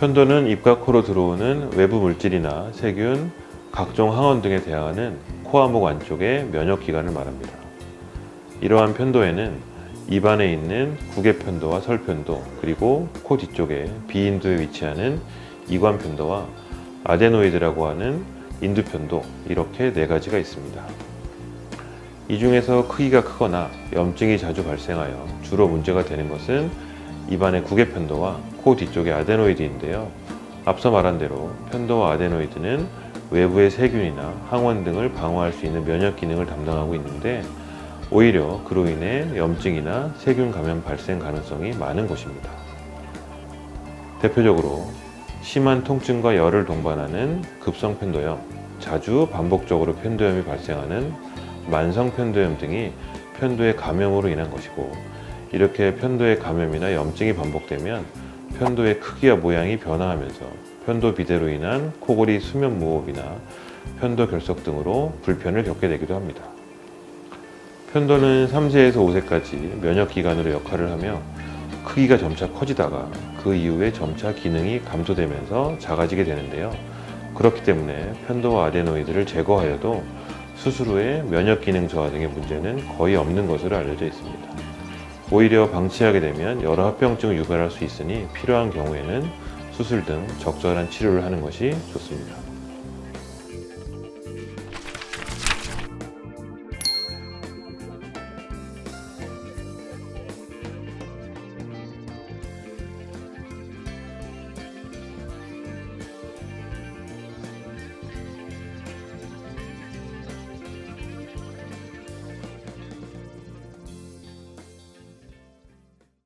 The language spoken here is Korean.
편도는 입과 코로 들어오는 외부 물질이나 세균, 각종 항원 등에 대항하는 코아목 안쪽의 면역 기관을 말합니다. 이러한 편도에는 입안에 있는 구개편도와 설편도 그리고 코 뒤쪽에 비인두에 위치하는 이관편도와 아데노이드라고 하는 인두편도 이렇게 네 가지가 있습니다. 이 중에서 크기가 크거나 염증이 자주 발생하여 주로 문제가 되는 것은 입안의 구개 편도와 코 뒤쪽의 아데노이드인데요. 앞서 말한 대로 편도와 아데노이드는 외부의 세균이나 항원 등을 방어할 수 있는 면역 기능을 담당하고 있는데 오히려 그로 인해 염증이나 세균 감염 발생 가능성이 많은 곳입니다. 대표적으로 심한 통증과 열을 동반하는 급성 편도염, 자주 반복적으로 편도염이 발생하는 만성 편도염 등이 편도의 감염으로 인한 것이고 이렇게 편도의 감염이나 염증이 반복되면 편도의 크기와 모양이 변화하면서 편도 비대로 인한 코골이 수면 무호흡이나 편도 결석 등으로 불편을 겪게 되기도 합니다. 편도는 3세에서 5세까지 면역 기관으로 역할을 하며 크기가 점차 커지다가 그 이후에 점차 기능이 감소되면서 작아지게 되는데요. 그렇기 때문에 편도와 아데노이드를 제거하여도 수술 후에 면역 기능 저하 등의 문제는 거의 없는 것으로 알려져 있습니다. 오히려 방치하게 되면 여러 합병증을 유발할 수 있으니 필요한 경우에는 수술 등 적절한 치료를 하는 것이 좋습니다.